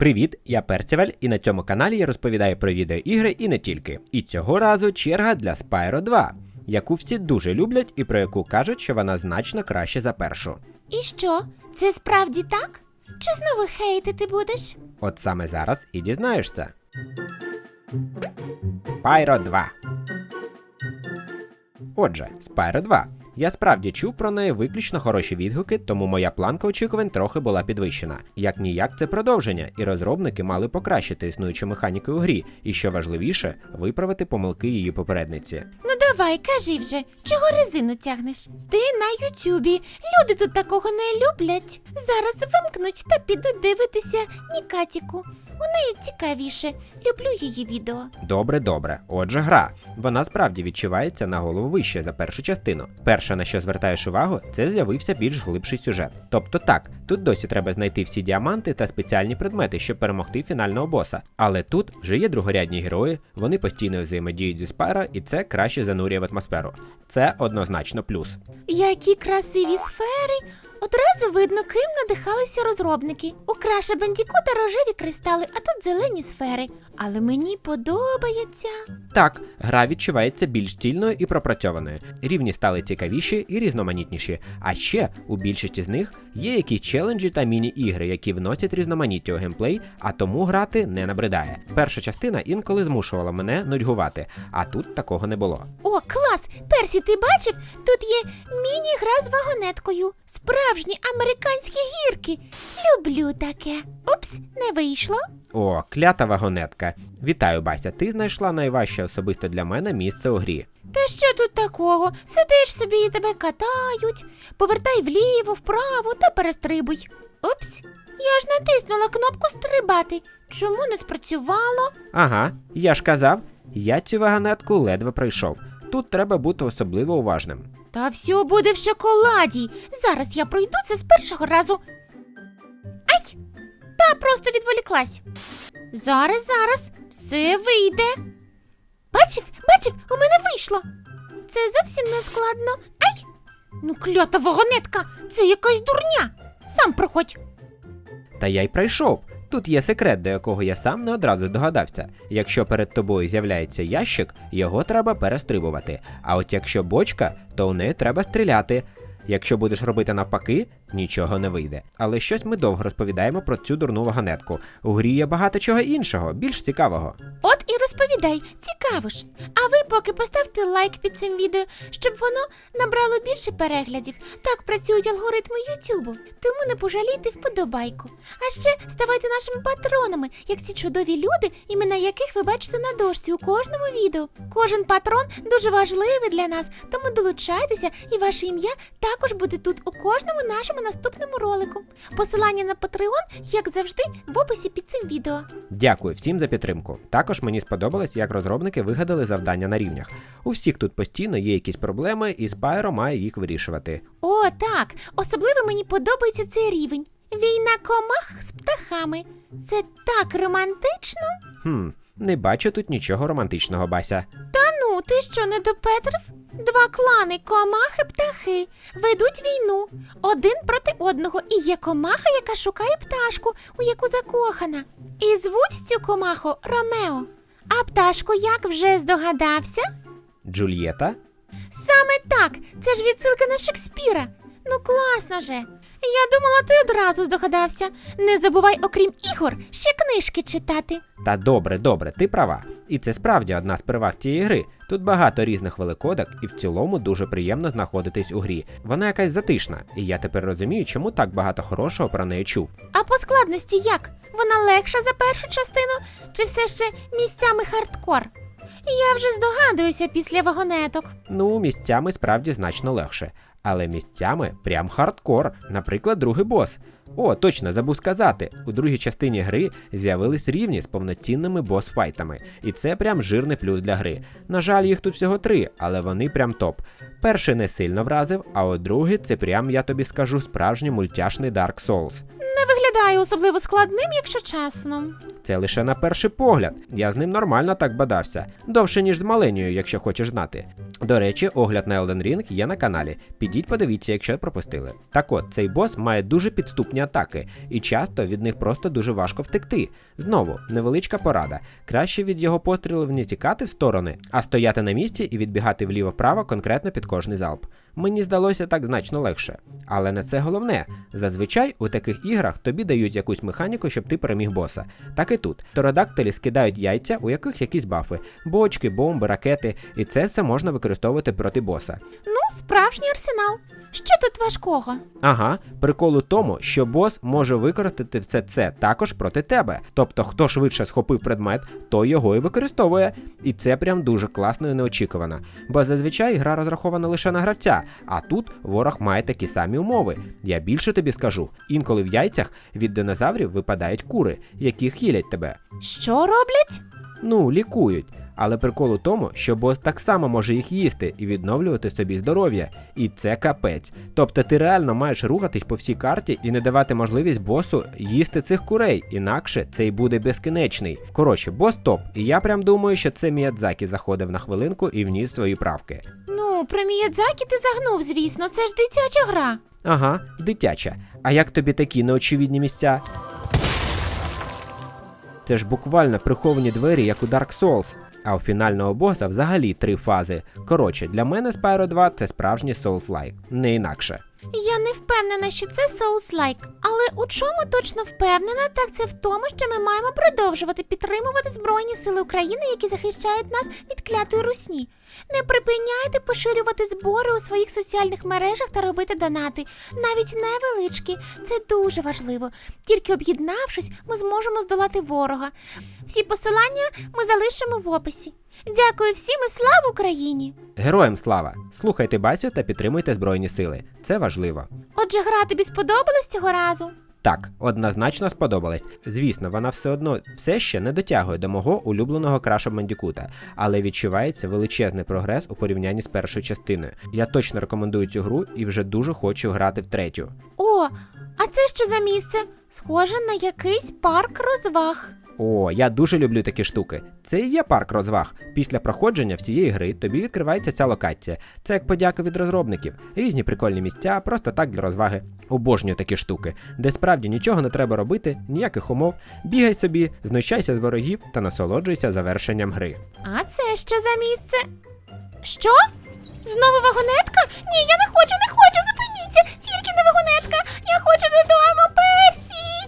Привіт, я Перцевель, і на цьому каналі я розповідаю про відеоігри і не тільки. І цього разу черга для Spyro 2, яку всі дуже люблять і про яку кажуть, що вона значно краще за першу. І що? Це справді так? Чи знову хейтити будеш? От саме зараз і дізнаєшся. Spyro 2. Отже, Spyro 2. Я справді чув про неї виключно хороші відгуки, тому моя планка очікувань трохи була підвищена. Як ніяк, це продовження, і розробники мали покращити існуючу механіку у грі, і що важливіше, виправити помилки її попередниці. Ну давай, кажи вже, чого резину тягнеш? Ти на Ютюбі. Люди тут такого не люблять. Зараз вимкнуть та підуть дивитися Нікатіку. У неї цікавіше. Люблю її відео. Добре, добре. Отже, гра. Вона справді відчувається на голову вище за першу частину. Перше, на що звертаєш увагу, це з'явився більш глибший сюжет. Тобто так, тут досі треба знайти всі діаманти та спеціальні предмети, щоб перемогти фінального боса. Але тут вже є другорядні герої, вони постійно взаємодіють зі Спайро, і це краще занурює в атмосферу. Це однозначно плюс. Які красиві сфери. Одразу видно, ким надихалися розробники. У краша Бендікота рожеві кристали, а тут зелені сфери. Але мені подобається. Так, гра відчувається більш стільною і пропрацьованою. Рівні стали цікавіші і різноманітніші. А ще у більшості з них є якісь челенджі та міні-ігри, які вносять різноманіття у геймплей, а тому грати не набридає. Перша частина інколи змушувала мене нудьгувати, а тут такого не було. О, клас! Персі, ти бачив? Тут є міні-гра з вагонеткою. Справжні американські гірки. Люблю таке. Упс, не вийшло. О, клята вагонетка. Вітаю, Бася. Ти знайшла найважче особисто для мене місце у грі. Та що тут такого? Сидиш собі і тебе катають. Повертай вліво, вправо та перестрибуй. Упс, я ж натиснула кнопку стрибати. Чому не спрацювало? Ага, я ж казав, я цю вагонетку ледве пройшов. Тут треба бути особливо уважним. Та все буде в шоколаді. Зараз я пройду це з першого разу. Ай! Та просто відволіклась. Зараз, зараз, все вийде. Бачив, бачив, у мене вийшло. Це зовсім не складно. Ай! Ну, клята вагонетка, це якась дурня. Сам проходь. Та я й пройшов. Тут є секрет, до якого я сам не одразу догадався. Якщо перед тобою з'являється ящик, його треба перестрибувати. А от якщо бочка, то у неї треба стріляти. Якщо будеш робити навпаки, нічого не вийде. Але щось ми довго розповідаємо про цю дурну вагонетку. У грі є багато чого іншого, більш цікавого. От і розповідай, цікаво ж. А ви поки поставте лайк під цим відео, щоб воно набрало більше переглядів. Так працюють алгоритми Ютубу. Тому не пожалійте вподобайку. А ще ставайте нашими патронами, як ці чудові люди, імена яких ви бачите на дошці у кожному відео. Кожен патрон дуже важливий для нас, тому долучайтеся, і ваше ім'я також буде тут у кожному нашому наступному ролику. Посилання на Patreon, як завжди, в описі під цим відео. Дякую всім за підтримку. Також мені сподобалось, як розробники вигадали завдання на рівнях. У всіх тут постійно є якісь проблеми, і Спайро має їх вирішувати. О, так. Особливо мені подобається цей рівень. Війна комах з птахами. Це так романтично. Хм, не бачу тут нічого романтичного, Бася. Та ну, ти що не допетрив? Два клани, комахи, птахи, ведуть війну один проти одного, і є комаха, яка шукає пташку, у яку закохана. І звуть цю комаху Ромео. А пташку як вже здогадався? Джульєта? Саме так, це ж відсилка на Шекспіра. Ну класно же. Я думала, ти одразу здогадався. Не забувай, окрім ігор, ще книжки читати. Та добре, добре, ти права. І це справді одна з переваг цієї гри. Тут багато різних великодок, і в цілому дуже приємно знаходитись у грі. Вона якась затишна, і я тепер розумію, чому так багато хорошого про неї чув. А по складності як? Вона легша за першу частину, чи все ще місцями хардкор? Я вже здогадуюся після вагонеток. Ну, місцями справді значно легше. Але місцями прям хардкор, наприклад, другий бос. О, точно забув сказати. У другій частині гри з'явились рівні з повноцінними бос-файтами, і це прям жирний плюс для гри. На жаль, їх тут всього три, але вони прям топ. Перший не сильно вразив, а от другий це прям, я тобі скажу, справжній мультяшний Dark Souls. Не виглядає особливо складним, якщо чесно. Це лише на перший погляд. Я з ним нормально так бадався. Довше, ніж з маленькою, якщо хочеш знати. До речі, огляд на Elden Ring є на каналі. Підіть подивіться, якщо пропустили. Так от, цей бос має дуже підступні атаки, і часто від них просто дуже важко втекти. Знову, невеличка порада. Краще від його пострілів не тікати в сторони, а стояти на місці і відбігати вліво-вправо конкретно під кожний залп. Мені здалося так значно легше. Але не це головне. Зазвичай у таких іграх тобі дають якусь механіку, щоб ти переміг боса. Так і тут. Тородактилі скидають яйця, у яких якісь бафи, бочки, бомби, ракети, і це все можна використовувати проти боса. Ну, справжній арсенал. Що тут важкого? Ага, прикол у тому, що бос може використати все це також проти тебе. Тобто, хто швидше схопив предмет, той його і використовує. І це прям дуже класно і неочікувано. Бо зазвичай гра розрахована лише на гравця, а тут ворог має такі самі умови. Я більше тобі скажу: інколи в яйцях від динозаврів випадають кури, які хілять тебе. Що роблять? Ну, лікують. Але прикол у тому, що бос так само може їх їсти і відновлювати собі здоров'я. І це капець. Тобто ти реально маєш рухатись по всій карті і не давати можливість босу їсти цих курей, інакше цей буде безкінечний. Коротше, бос топ, і я прям думаю, що це Міядзакі заходив на хвилинку і вніс свої правки. Ну, про Міядзакі ти загнув, звісно, це ж дитяча гра. Ага, дитяча. А як тобі такі неочевидні місця? Це ж буквально приховані двері, як у Dark Souls. А у фінального боса взагалі три фази. Коротше, для мене Spyro 2 це справжній Souls-like, не інакше. Я не впевнена, що це Souls-like. Але у чому точно впевнена, так це в тому, що ми маємо продовжувати підтримувати Збройні Сили України, які захищають нас від клятої русні. Не припиняйте поширювати збори у своїх соціальних мережах та робити донати, навіть невеличкі. Це дуже важливо. Тільки об'єднавшись, ми зможемо здолати ворога. Всі посилання ми залишимо в описі. Дякую всім і слава Україні! Героям слава! Слухайте Басю та підтримуйте Збройні Сили. Це важливо. Отже, гра тобі сподобалась цього разу? Так, однозначно сподобалось. Звісно, вона все одно все ще не дотягує до мого улюбленого краша Бандікута, але відчувається величезний прогрес у порівнянні з першою частиною. Я точно рекомендую цю гру і вже дуже хочу грати в третю. О, а це що за місце? Схоже на якийсь парк розваг. О, я дуже люблю такі штуки. Це і є парк розваг. Після проходження всієї гри тобі відкривається ця локація. Це як подяка від розробників. Різні прикольні місця, просто так для розваги. Обожнюю такі штуки, де справді нічого не треба робити, ніяких умов. Бігай собі, знущайся з ворогів та насолоджуйся завершенням гри. А це що за місце? Що? Знову вагонетка? Ні, я не хочу, не хочу, зупиніться! Тільки не вагонетка! Я хочу додому!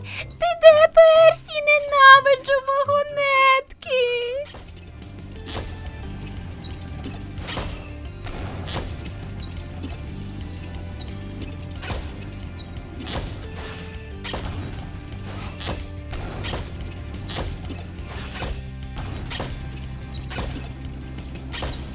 Ти тепер Персі? ненавиджу вагонетки.